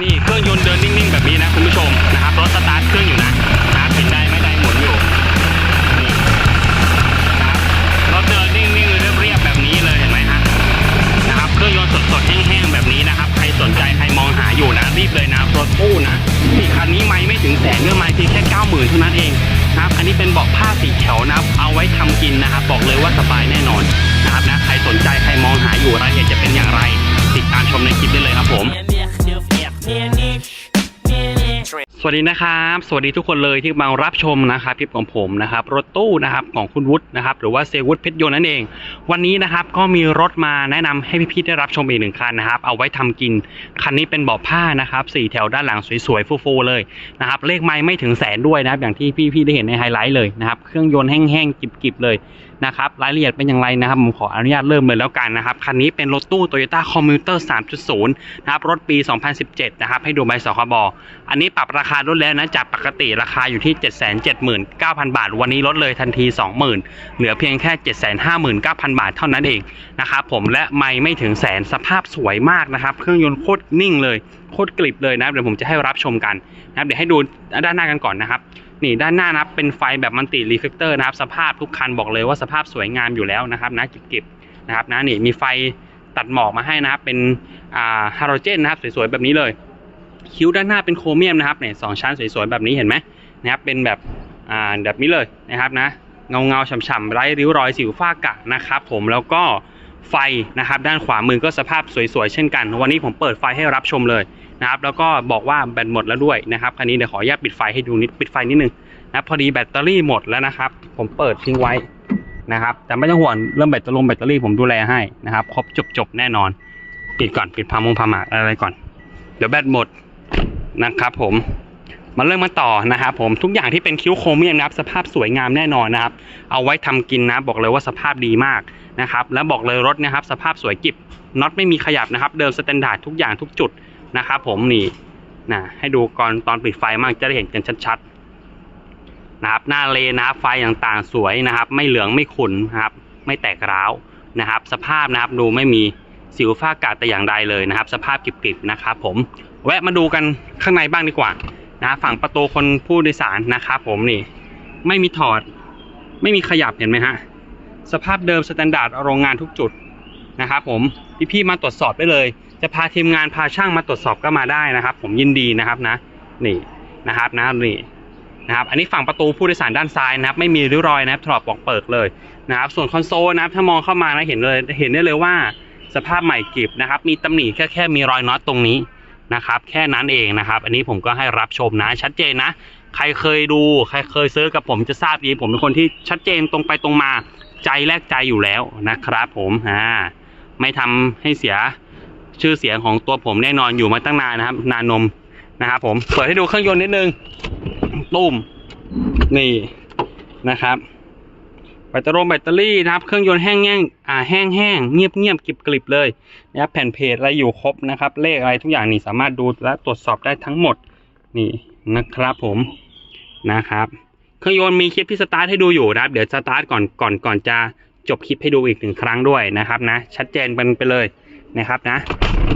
นี่เครื่องยนต์เดินนิ่งๆแบบนี้นะคุณผู้ชมนะครับรถสตาร์ทเครื่องอยู่นะนะเห็นได้ไม่ได้หมุนอยู่นี่นะครับรถเดินนิ่งๆเรียบๆแบบนี้เลยเห็นไหมฮะนะครับเครื่องยนต์สดๆแห้งๆแบบนี้นะครับ ใครสนใจใครมองหาอยู่นะรีบเลยนะรถตู้นะนี่คันนี้ไม่ไม่ถึงแสนเมื่อไม่เพียงแค่เก้าหมื่นเท่านั้นเองนะครับอันนี้เป็นเบาะผ้าสีเขียวนะครับเอาไว้ทำกินนะครับบอกเลยว่าสบายแน่นอน สวัสดีนะครับ สวัสดีทุกคนเลยที่มารับชมนะครับคลิปของผมนะครับรถตู้นะครับของคุณวุฒินะครับหรือว่าเซวุฒิเพชรยนต์นั่นเอง วันนี้นะครับก็มีรถมาแนะนำให้พี่ๆได้รับชมอีกหนึ่งคันนะครับเอาไว้ทำกินคันนี้เป็นเบาะผ้านะครับสี่แถวด้านหลังสวยๆฟูๆเลยนะครับเลขไม้ไม่ถึงแสนด้วยนะครับอย่างที่พี่ๆได้เห็นในไฮไลท์เลยนะครับเครื่องยนต์แห้งๆกิบๆเลย นะครับรายละเอียดเป็นอย่างไรนะครับผมขออนุญาตเริ่มเลยแล้วกันนะครับคันนี้เป็นรถตู้ Toyota Commuter 3.0 นะครับรถปี 2017 นะครับให้ดูใบสคบอันนี้ปรับราคาลดแล้วนะจากปกติราคาอยู่ที่ 779,000 บาท วันนี้ลดเลยทันที 20,000 เหลือเพียงแค่ 759,000 บาทเท่านั้นเองนะครับผมและไม่ไม่ถึงแสนสภาพสวยมากนะครับเครื่องยนต์โคตรนิ่งเลยโคตรกริบเลยนะเดี๋ยวผมจะให้รับชมกันนะครับเดี๋ยวให้ดูด้านหน้ากันก่อนนะครับ นี่ด้านหน้านะครับเป็นไฟแบบมันติรีเฟกเตอร์นะครับ สภาพทุกคันบอกเลยว่าสภาพสวยงามอยู่แล้วนะครับนะกิบๆนะครับนะนี่มีไฟตัดหมอกมาให้นะครับ เป็นอ่าฮาโลเจนนะครับสวยๆแบบนี้เลย คิ้วด้านหน้าเป็นโครเมียมนะครับเนี่ยสองชั้นสวยๆแบบนี้เห็นไหมนะครับเป็นแบบอ่าแบบนี้เลยนะครับนะเงาเงาๆฉ่ำๆไร้ริ้วรอยสิวฝ้ากระนะครับ ผมแล้วก็ไฟนะครับ ด้านขวามือก็สภาพสวยๆเช่นกัน วันนี้ผมเปิดไฟให้รับชมเลย นะครับแล้วก็บอกว่าแบตหมดแล้วด้วยนะครับคันนี้เดี๋ยวขออนุญาตปิดไฟให้ดูนิดปิดไฟนิดนึงนะพอดีแบตเตอรี่หมดแล้วนะครับ ผมเปิดทิ้งไว้นะครับแต่ไม่ต้องห่วงเรื่องแบตเตอรี่แบตเตอรี่ผมดูแลให้นะครับครบจบๆแน่นอน ปิดก่อนปิดพามงพามากอะไรก่อน เดี๋ยวแบตหมดนะครับผมมาเริ่มมาต่อนะครับผมทุกอย่างที่เป็นคิ้วโครเมียมนะครับสภาพสวยงามแน่นอนนะครับ เอาไว้ทำกินนะบอกเลยว่าสภาพดีมากนะครับ แล้วบอกเลยรถนะครับ สภาพสวยกิบน็อตไม่มีขยับนะครับ เดิมสแตนดาร์ดทุกอย่างทุกจุด นะครับผมนี่นะให้ดูก่อนตอนปิดไฟมากจะได้เห็นกันชัดๆนะครับ หน้าเลนะไฟต่างๆสวยนะครับ ไม่เหลืองไม่ขุ่นนะครับ ไม่แตกร้าวนะครับ สภาพนะครับดูไม่มีสิวฝ้ากาดแต่อย่างใดเลยนะครับ สภาพกริบๆนะครับ ผมแวะมาดูกันข้างในบ้างดีกว่านะฝั่งประตูคนผู้โดยสารนะครับผมนี่ ไม่มีถอด ไม่มีขยับเห็นไหมฮะสภาพเดิมสแตนดาร์ดโรงงานทุกจุดนะครับผมพี่ๆมาตรวจสอบได้เลย จะพาทีมงานพาช่างมาตรวจสอบก็มาได้นะครับ ผมยินดีนะครับนะนี่นะครับนะนี่นะครับอันนี้ฝั่งประตูผู้โดยสารด้านซ้ายนะครับ ไม่มีริ้วรอยนะครับถลอกปอกเปิกเลยนะครับ ส่วนคอนโซลนะครับ ถ้ามองเข้ามานะเห็นเลยเห็นได้เลยว่าสภาพใหม่กริบนะครับ มีตำหนิแค่แค่มีรอยน็อตตรงนี้นะครับ แค่นั้นเองนะครับ อันนี้ผมก็ให้รับชมนะ ชัดเจนนะ ใครเคยดู ใครเคยซื้อกับผมจะทราบดีผมเป็นคนที่ชัดเจนตรงไปตรงมาใจแลกใจอยู่แล้วนะครับ ผมอ่าไม่ทำให้เสีย ชื่อเสียงของตัวผมแน่นอนอยู่มาตั้งนานนะครับ นานนมนะครับผมเปิดให้ดูเครื่องยนต์นิดนึงตุ้มนี่นะครับแบตเตอรี่แบตเตอรี่นะครับ เครื่องยนต์แห้งแห้งอ่าแห้งแห้งเงียบเงียบกริบกริบเลยนะครับแผ่นเพจอะไรอยู่ครบนะครับ เลขอะไรทุกอย่างนี่สามารถดูและตรวจสอบได้ทั้งหมดนี่นะครับผมนะครับ เครื่องยนต์มีคลิปที่สตาร์ทให้ดูอยู่นะครับ เดี๋ยวสตาร์ทก่อนก่อนก่อนจะจบคลิปให้ดูอีกหนึ่งครั้งด้วยนะครับนะ ชัดเจนเป็นไปเลย นะครับนะ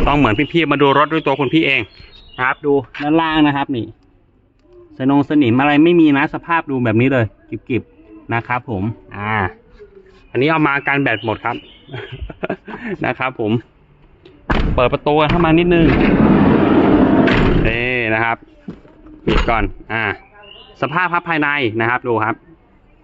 ต้องเหมือนพี่ๆมาดูรถด้วยตัวคุณพี่เองนะครับดูด้านล่างนะครับ นี่สนงสนิมอะไรไม่มีนะสภาพดูแบบนี้เลยกริบๆนะครับผม อ่า อันนี้เอามาการแบตหมดครับนะครับ ผม เปิดประตูเข้ามานิดนึงนี่นะครับปิดก่อน อ่า สภาพครับภายในนะครับ ดูครับ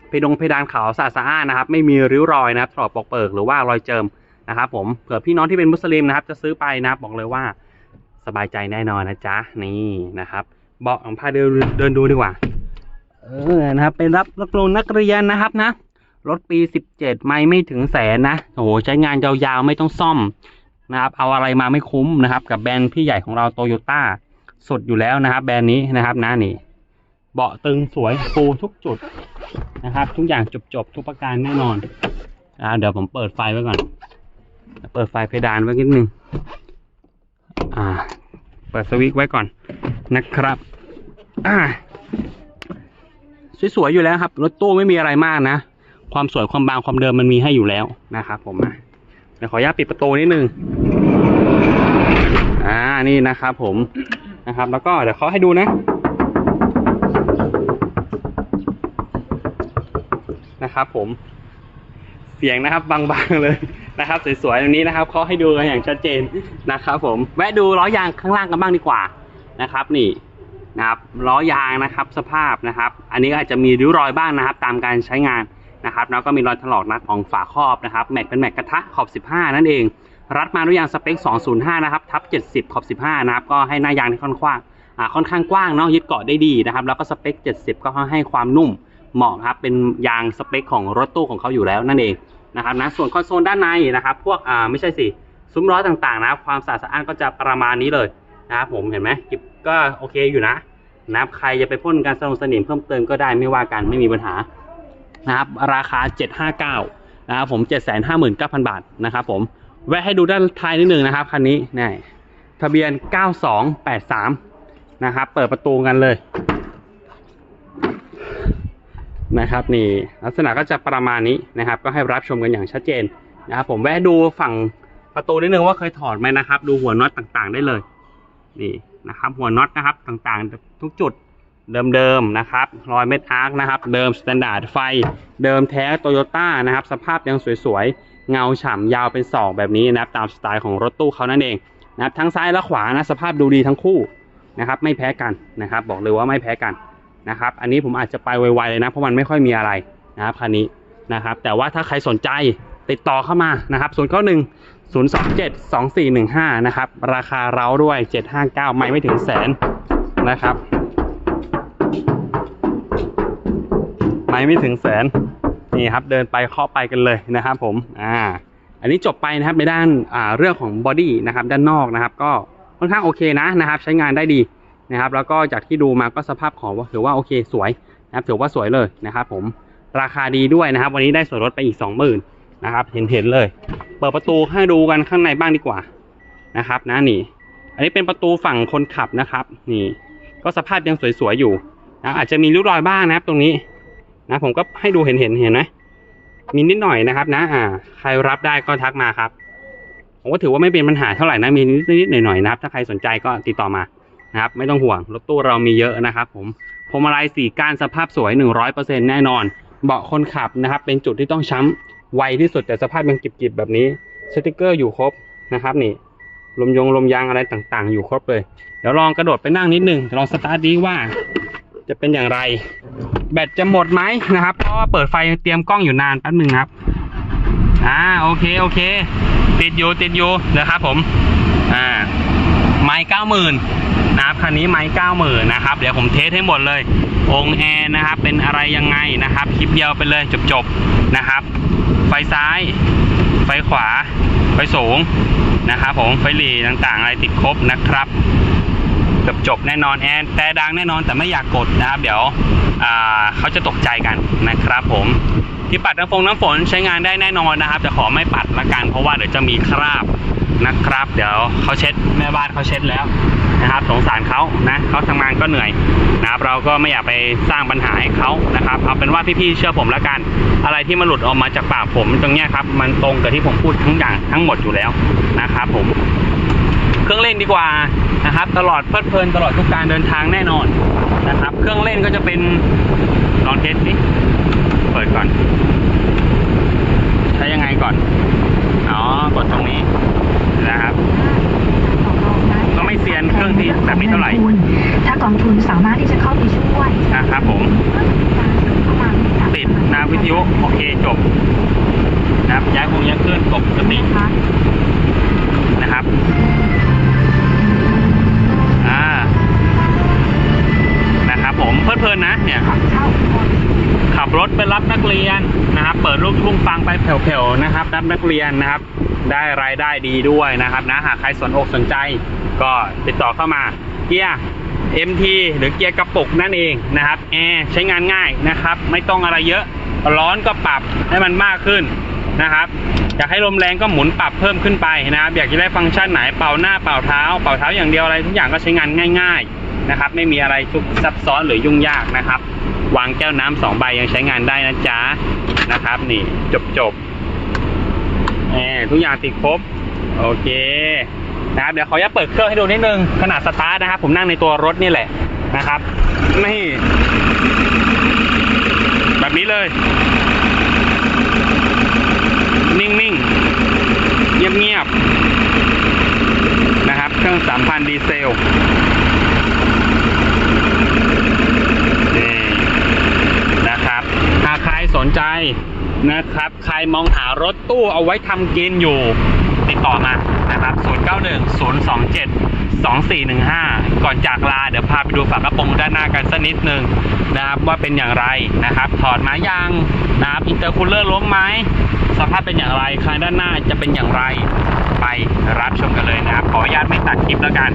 เพดงเพดานขาวสะอาดสะอ้านนะครับ ไม่มีริ้วรอยนะครับถลอกปอกเปิกหรือว่ารอยเจิม นะครับผมเผื่อพี่น้องที่เป็นมุสลิมนะครับ จะซื้อไปนะบบอกเลยว่าสบายใจแน่นอนนะจ๊ะนี่นะครับเบาะของพาเดินเดินดูดีกว่า เออนะครับเป็นรับนักลงนักเรียนนะครับนะรถปี17ไม่ไม่ถึงแสนนะโอ้โหใช้งานยาวๆไม่ต้องซ่อมนะครับ เอาอะไรมาไม่คุ้มนะครับ กับแบรนด์พี่ใหญ่ของเราโตโยต้าสุดอยู่แล้วนะครับ แบรนด์นี้นะครับนะนี่ เบาะตึงสวยฟูทุกจุดนะครับ ทุกอย่างจบๆทุกประการแน่นอนอ่าเดี๋ยวผมเปิดไฟไว้ก่อน เปิดไฟเพดานไว้นิดนึง อ่า เปิดสวิตช์ไว้ก่อนนะครับ อ่า สวยๆอยู่แล้วครับ รถตู้ไม่มีอะไรมากนะ ความสวยความบางความเดิมมันมีให้อยู่แล้วนะครับผมอะเดี๋ยวขออนุญาตปิดประตูนิดนึง อ่า นี่นะครับผม นะครับ แล้วก็เดี๋ยวเขาให้ดูนะ นะครับผม เสียงนะครับบางๆเลย นะครับสวยๆตรงนี้นะครับเขาให้ดูกันอย่างชัดเจนนะครับ ผมแวะดูล้อยางข้างล่างกันบ้างดีกว่านะครับ นี่นะครับล้อยางนะครับสภาพนะครับ อันนี้อาจจะมีริ้วรอยบ้างนะครับ ตามการใช้งานนะครับแล้วก็มีรอยถลอกนะของฝาครอบนะครับแม็กเป็นแม็กกระทะขอบ 15 นั่นเอง รัดมาด้วยยางสเปค 205 นะครับทับ 70 ขอบ 15 นะครับก็ให้หน้ายางที่ค่อนข้างอ่าค่อนข้างกว้างเนาะยึดเกาะได้ดีนะครับ แล้วก็สเปค 70 ก็ให้ความนุ่มเหมาะครับเป็นยางสเปคของรถตู้ของเขาอยู่แล้วนั่นเอง นะครับนะส่วนคอนโซลด้านในนะครับ พวกอ่าไม่ใช่สิซุ้มล้อต่างๆนะความสะอาดสะอ้านก็จะประมาณนี้เลยนะครับผมเห็นไหมกิบก็โอเคอยู่นะนะครับใครจะไปพ่นการสลงสนิมเพิ่มเติมก็ได้ไม่ว่ากันไม่มีปัญหานะครับราคา 759นะครับผม 759,000 บาทนะครับผมแวะให้ดูด้านท้ายนิดนึงนะครับคันนี้นี่ทะเบียน 9283นะครับเปิดประตูกันเลย นะครับนี่ลักษณะก็จะประมาณนี้นะครับ ก็ให้รับชมกันอย่างชัดเจนนะครับผมแวะดูฝั่งประตูนิดนึงว่าเคยถอดไหมนะครับ ดูหัวน็อตต่างๆได้เลย นี่นะครับ หัวน็อตนะครับต่างๆ ทุกจุดเดิมๆนะครับรอยเม็ดอาร์คนะครับ เดิมสแตนดาร์ดไฟ เดิมแท้โตโยต้านะครับ สภาพยังสวยๆ เงาฉ่ำยาวเป็นศอกแบบนี้นะครับ ตามสไตล์ของรถตู้เขานั่นเองนะครับทั้งซ้ายและขวานะสภาพดูดีทั้งคู่นะครับ ไม่แพ้กันนะครับ บอกเลยว่าไม่แพ้กัน นะครับ อันนี้ผมอาจจะไปไวๆเลยนะ เพราะมันไม่ค่อยมีอะไรนะครับคันนี้นะครับ แต่ว่าถ้าใครสนใจติดต่อเข้ามานะครับ 0 9 1 0 2 7 2 4 1 5 นะครับ ราคาเร้าด้วย 759 ไม่ไม่ถึงแสนนะครับ ไม่ไม่ถึงแสนนี่ครับเดินไปเคาะไปกันเลยนะครับผม อ่า อันนี้จบไปนะครับในด้านอ่าเรื่องของบอดี้นะครับด้านนอกนะครับ ก็ค่อนข้างโอเคนะนะครับ ใช้งานได้ดี นะครับ แล้วก็จากที่ดูมาก็สภาพของถือว่าโอเคสวยนะครับถือว่าสวยเลยนะครับ ผมราคาดีด้วยนะครับ วันนี้ได้ส่วนลดไปอีก 20,000นะครับ เห็นเห็นเลย เปิดประตูให้ดูกันข้างในบ้างดีกว่านะครับนะนี่ อันนี้เป็นประตูฝั่งคนขับนะครับ นี่ ก็สภาพยังสวยๆอยู่นะอาจจะมีริ้วรอยบ้างนะครับตรงนี้นะผมก็ให้ดูเห็นเห็นเห็นไหมมีนิดหน่อยนะครับ นะ อ่า ใครรับได้ก็ทักมาครับผมก็ถือว่าไม่เป็นปัญหาเท่าไหร่นะมีนิดๆหน่อยๆนะครับ ถ้าใครสนใจก็ติดต่อมา นะครับ ไม่ต้องห่วงรถตู้เรามีเยอะนะครับ ผมพวงมาลัยสี่ก้านสภาพสวย 100%แน่นอน เบาะคนขับนะครับ เป็นจุดที่ต้องช้ำไวที่สุดแต่สภาพยังกิบๆแบบนี้สติกเกอร์อยู่ครบนะครับนี่ลมยงลมยางอะไรต่างๆ อยู่ครบเลย เดี๋ยวลองกระโดดไปนั่งนิดนึงลองสตาร์ทดีว่า จะเป็นอย่างไร แบตจะหมดไหมนะครับ เพราะว่าเปิดไฟเตรียมกล้องอยู่นานแป๊บหนึงครับอ่าโอเคโอเค ติดอยู่ติดอยู่นะครับผม อ่า ไม้เก้าหมื่นนะครับคันนี้ไม้เก้าหมื่นนะครับ เดี๋ยวผมเทสให้หมดเลย องแอร์นะครับ เป็นอะไรยังไงนะครับ คลิปเดียวไปเลยจบๆนะครับ ไฟซ้าย ไฟขวา ไฟสูงนะครับผมไฟหลีต่างๆ อะไรติดครบนะครับจบจบแน่นอนแอนแต่ดังแน่นอนแต่ไม่อยากกดนะครับ เดี๋ยวเขาจะตกใจกันนะครับผมที่ปัดน้ำฟงน้ำฝนใช้งานได้แน่นอนนะครับ แต่ขอไม่ปัดละกันเพราะว่าเดี๋ยวจะมีคราบ นะครับ เดี๋ยวเขาเช็ดแม่บ้านเขาเช็ดแล้วนะครับสงสารเขานะเขาทำงานก็เหนื่อยนะครับเราก็ไม่อยากไปสร้างปัญหาให้เขานะครับเอาเป็นว่าพี่ๆเชื่อผมละกัน อะไรที่มันหลุดออกมาจากปากผมตรงเนี้ยครับมันตรงกับที่ผมพูดทั้งอย่างทั้งหมดอยู่แล้วนะครับผมเครื่องเล่นดีกว่านะครับ ตลอดเพลิดเพลินตลอดทุกการเดินทางแน่นอนนะครับ เครื่องเล่นก็จะเป็นลองเทสสิเปิดก่อน ใช้ยังไงก่อน อ๋อ กดตรงนี้นะครับ ก็ไม่เซียนเครื่องที่แบบนี้เท่าไหร่ ถ้ากองทุนสามารถที่จะเข้าไปช่วยนะครับผมติดนะวิทยุโอเคจบนะครับย้ายคงย้ายเคลื่อนปกตินะคะนะครับอ่านะครับผมเพลิดเพลินนะเนี่ยเข้าขับรถไปรับนักเรียนนะครับ เปิดลูกทุ่งฟังไปแผ่วๆนะครับรับนักเรียนนะครับ ได้รายได้ดีด้วยนะครับนะหากใครสนอกสนใจก็ติดต่อเข้ามาเกียร์ MT หรือเกียร์กระปุกนั่นเองนะครับแอร์ใช้งานง่ายนะครับ ไม่ต้องอะไรเยอะร้อนก็ปรับให้มันมากขึ้นนะครับอยากให้ลมแรงก็หมุนปรับเพิ่มขึ้นไปนะครับ อยากจะได้ฟังก์ชันไหนเป่าหน้าเป่าเท้า เป่าเท้าอย่างเดียวอะไรทุกอย่างก็ใช้งานง่าย ๆนะครับ ไม่มีอะไรซุกซับซ้อนหรือยุ่งยากนะครับ วางแก้วน้ำสองใบยังใช้งานได้นะจ๊ะนะครับ นี่จบจบแหมทุกอย่างติดครบ โอเค นะครับเดี๋ยวขออนุญาตเปิดเครื่องให้ดูนิดนึงขนาดสตาร์ทนะครับ ผมนั่งในตัวรถนี่แหละนะครับนี่แบบนี้เลย นิ่งๆ เงียบๆ นะครับ เครื่อง 3,000 ดีเซลนี่นะครับ ถ้าใครสนใจนะครับ ใครมองหารถตู้เอาไว้ทำกินอยู่ ติดต่อมานะครับ091 027 2415 ก่อนจากลา เดี๋ยวพาไปดูฝากระโปรงด้านหน้ากันสักนิดนึงนะครับว่าเป็นอย่างไรนะครับ ถอดมายังนะครับอินเตอร์คูลเลอร์ล้มไหมสภาพเป็นอย่างไรคางด้านหน้าจะเป็นอย่างไรไปรับชมกันเลยนะครับ ขออนุญาตไม่ตัดคลิปแล้วกัน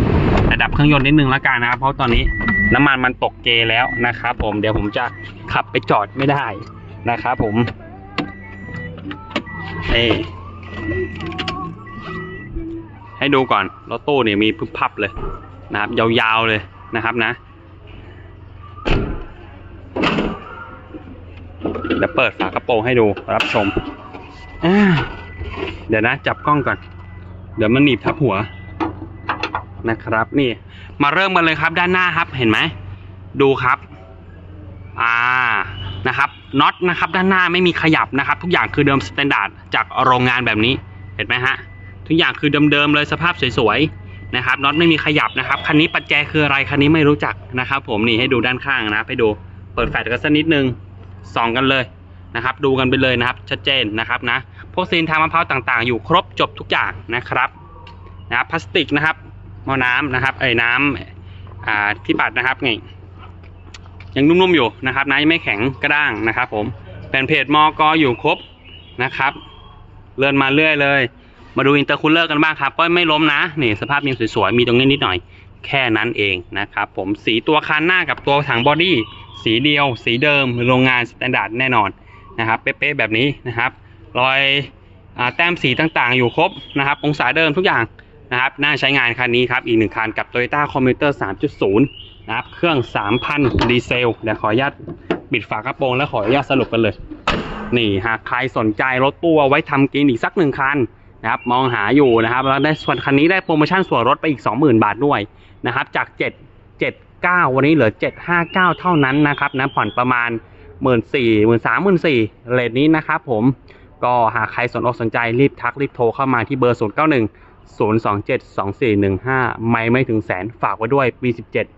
แต่ดับเครื่องยนต์นิดนึงแล้วกันนะครับเพราะตอนนี้น้ำมันมันตกเกแล้วนะครับผมเดี๋ยวผมจะขับไปจอดไม่ได้นะครับผมเอ ให้ดูก่อนรถตู้เนี่ยมีพึบพับเลยนะครับ ยาวๆเลยนะครับนะเดี๋ยวเปิดฝากระโปรงให้ดูรับชม เดี๋ยวนะ จับกล้องก่อน เดี๋ยวมันหนีบทับหัวนะครับ นี่มาเริ่มกันเลยครับด้านหน้าครับเห็นไหม ดูครับ อ่านะครับน็อตนะครับ ด้านหน้าไม่มีขยับนะครับ ทุกอย่างคือเดิมสแตนดาร์ดจากโรงงานแบบนี้เห็นไหมฮะ ทุกอย่างคือเดิมๆเลยสภาพสวยๆนะครับน็อตไม่มีขยับนะครับคันนี้ปัจแจคืออะไรคันนี้ไม่รู้จักนะครับ ผมนี่ให้ดูด้านข้างนะไปดูเปิดแฟลชกันสักนิดนึงส่องกันเลยนะครับ ดูกันไปเลยนะครับชัดเจนนะครับนะพวกซีนทางมะพร้าวต่างๆ อยู่ครบจบทุกอย่างนะครับนะบพลาสติกนะครับหม้อน้ำนะครับเอ้น้ำอ่าที่ปัดนะครับไงยังนุ่มๆอยู่นะครับนะยังไม่แข็งกระด้างนะครับ ผมเป็นเพจมอกอยู่ครบนะครับ เลื่อนมาเรื่อยเลย มาดูอินเตอร์คูลเลอร์กันบ้างครับ ก็ไม่ล้มนะ นี่สภาพยังสวยๆ มีตรงนี้นิดหน่อย แค่นั้นเองนะครับผม สีตัวคันหน้ากับตัวถังบอดี้ สีเดียว สีเดิม โรงงานสแตนดาร์ดแน่นอนนะครับ เป๊ะๆแบบนี้นะครับ รอยอแต้มสีต่างๆ อยู่ครบนะครับ องศาเดิมทุกอย่างนะครับ น่าใช้งานคันนี้ครับ อีกหนึ่งคันกับ Toyota Commuter 3.0 นะครับ เครื่อง 3,000 ดีเซล เดี๋ยวขออนุญาตปิดฝากระโปรงแล้วขออนุญาตสรุปกันเลย นี่หากใครสนใจรถตู้ไว้ทำกินอีกสักหนึ่งคัน นะครับมองหาอยู่นะครับแล้วได้ส่วนคันนี้ได้โปรโมชั่นส่วนลดไปอีก 20,000 บาทด้วยนะครับจาก 7 79 วันนี้เหลือ 759 เท่านั้นนะครับนะผ่อนประมาณ 1 4 0 0 0 0 3 0 0 0เลทนี้นะครับผมก็หากใครสนอกสนใจรีบทักรีบโทรเข้ามาที่เบอร์ 091 027 2415 ไม่ไม่ถึงแสนฝากไว้ด้วย V17